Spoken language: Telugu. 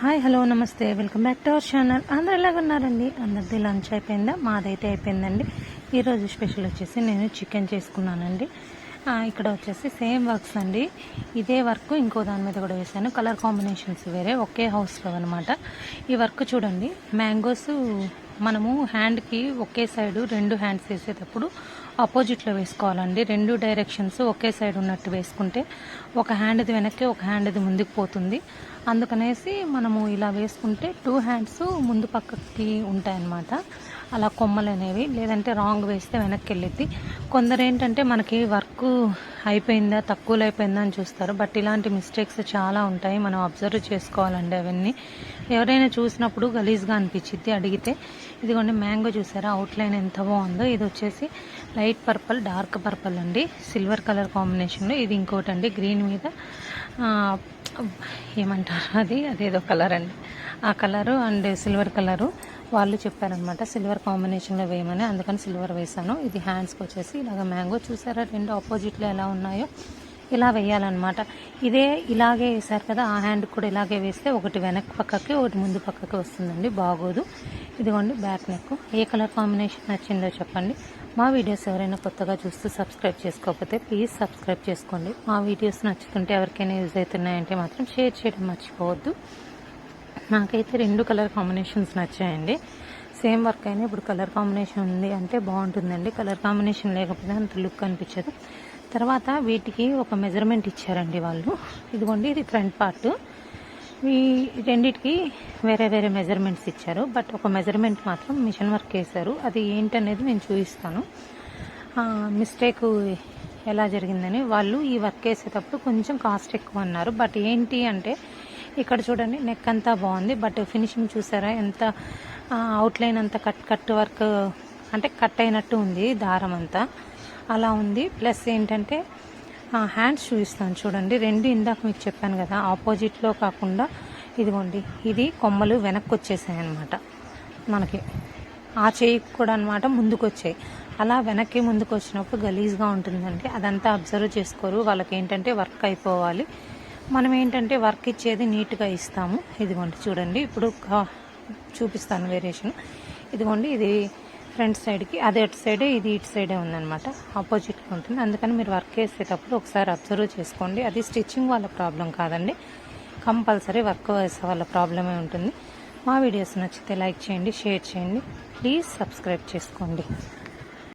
Hi hello namaste. Welcome back to our channel. అందరు ఎలాగ ఉన్నారండి? అందరిది లంచ్ అయిపోయిందా? మాదైతే అయిపోయిందండి. ఈరోజు స్పెషల్ వచ్చేసి నేను చికెన్ చేసుకున్నానండి. ఇక్కడ వచ్చేసి సేమ్ వర్క్స్ అండి. ఇదే వర్క్ ఇంకో దాని మీద కూడా వేసాను కలర్ కాంబినేషన్స్ వేరే ఒకే హౌస్లో అనమాట ఈ వర్క్ చూడండి. మ్యాంగోస్ మనము హ్యాండ్కి ఒకే సైడు రెండు హ్యాండ్స్ వేసేటప్పుడు ఆపోజిట్లో వేసుకోవాలండి. రెండు డైరెక్షన్స్ ఒకే సైడ్ ఉన్నట్టు వేసుకుంటే ఒక హ్యాండ్ది వెనక్కి ఒక హ్యాండ్ది ముందుకు పోతుంది. అందుకనేసి మనము ఇలా వేసుకుంటే టూ హ్యాండ్స్ ముందు పక్కకి ఉంటాయన్నమాట. అలా కొమ్మలు అనేవి లేదంటే రాంగ్ వేస్తే వెనక్కి వెళ్ళిద్ది. కొందరు ఏంటంటే మనకి వర్క్ అయిపోయిందా తక్కువలో అయిపోయిందా అని చూస్తారు. బట్ ఇలాంటి మిస్టేక్స్ చాలా ఉంటాయి. మనం అబ్జర్వ్ చేసుకోవాలండి అవన్నీ. ఎవరైనా చూసినప్పుడు గలీజ్గా అనిపించిద్ది అడిగితే ఇదిగోండి మ్యాంగో చూసారా అవుట్లైన్ ఎంత బాగుందో. ఇది వచ్చేసి లైట్ పర్పల్ డార్క్ పర్పల్ అండి. సిల్వర్ కలర్ కాంబినేషన్లో. ఇది ఇంకోటి అండి గ్రీన్ మీద ఏమంటారు అది? అదేదో కలర్ అండి. ఆ కలరు అండ్ సిల్వర్ కలరు. వాళ్ళు చెప్పారనమాట సిల్వర్ కాంబినేషన్లో వేయమని అందుకని సిల్వర్ వేసాను ఇది హ్యాండ్స్కి వచ్చేసి ఇలాగ మ్యాంగో చూసారా? రెండు ఆపోజిట్లో ఎలా ఉన్నాయో ఇలా వేయాలన్నమాట. ఇదే ఇలాగే వేసారు కదా ఆ హ్యాండ్ కూడా ఇలాగే వేస్తే ఒకటి వెనక్ పక్కకి ఒకటి ముందు పక్కకి వస్తుందండి బాగోదు. ఇదిగోండి బ్యాక్ నెక్. ఏ కలర్ కాంబినేషన్ నచ్చిందో చెప్పండి. మా వీడియోస్ ఎవరైనా కొత్తగా చూస్తూ సబ్స్క్రైబ్ చేసుకోకపోతే ప్లీజ్ సబ్స్క్రైబ్ చేసుకోండి. మా వీడియోస్ నచ్చుతుంటే ఎవరికైనా యూజ్ అవుతున్నాయంటే మాత్రం షేర్ చేయడం మర్చిపోవద్దు. నాకైతే రెండు కలర్ కాంబినేషన్స్ నచ్చాయండి. సేమ్ వర్క్ అయినా ఇప్పుడు కలర్ కాంబినేషన్ ఉంది అంటే బాగుంటుందండి. కలర్ కాంబినేషన్ లేకపోతే అంత లుక్ అనిపించదు. తర్వాత వీటికి ఒక మెజర్మెంట్ ఇచ్చారండి వాళ్ళు. ఇదిగోండి ఇది ఫ్రంట్ పార్ట్. ఈ రెండిటికి వేరే వేరే మెజర్మెంట్స్ ఇచ్చారు. బట్ ఒక మెజర్మెంట్ మాత్రం మిషన్ వర్క్ వేశారు. అది ఏంటనేది నేను చూపిస్తాను. మిస్టేక్ ఎలా జరిగిందని. వాళ్ళు ఈ వర్క్ వేసేటప్పుడు కొంచెం కాస్ట్ ఎక్కువ అన్నారు. బట్ ఏంటి అంటే ఇక్కడ చూడండి నెక్ అంతా బాగుంది బట్ ఫినిషింగ్ చూసారా ఎంత అవుట్లైన్ అంతా కట్ కట్ వర్క్ అంటే కట్ అయినట్టు ఉంది దారం అంతా. అలా ఉంది ప్లస్ ఏంటంటే హ్యాండ్స్ చూపిస్తాను చూడండి. రెండు ఇందాక మీకు చెప్పాను కదా ఆపోజిట్లో కాకుండా ఇదిగోండి ఇది కొమ్మలు వెనక్కి వచ్చేసాయి అనమాట మనకి. ఆ చేయి కూడా అనమాట ముందుకు వచ్చాయి. అలా వెనక్కి ముందుకు వచ్చినప్పుడు గలీజ్గా ఉంటుందండి. అదంతా అబ్జర్వ్ చేసుకోరు వాళ్ళకి ఏంటంటే వర్క్ అయిపోవాలి. మనం ఏంటంటే వర్క్ ఇచ్చేది నీట్గా ఇస్తాము. ఇదిగోండి చూడండి. ఇప్పుడు చూపిస్తాను వేరియేషన్ ఇదిగోండి ఇది ఫ్రంట్ సైడ్కి అది అటు సైడే ఇది ఇటు సైడే ఉందన్నమాట. ఆపోజిట్గా ఉంటుంది. అందుకని మీరు వర్క్ చేసేటప్పుడు ఒకసారి అబ్జర్వ్ చేసుకోండి. అది స్టిచ్చింగ్ వాళ్ళ ప్రాబ్లం కాదండి. కంపల్సరీ వర్క్ వేసే వాళ్ళ ప్రాబ్లమే ఉంటుంది. మా వీడియోస్ నచ్చితే లైక్ చేయండి షేర్ చేయండి. ప్లీజ్ సబ్స్క్రైబ్ చేసుకోండి.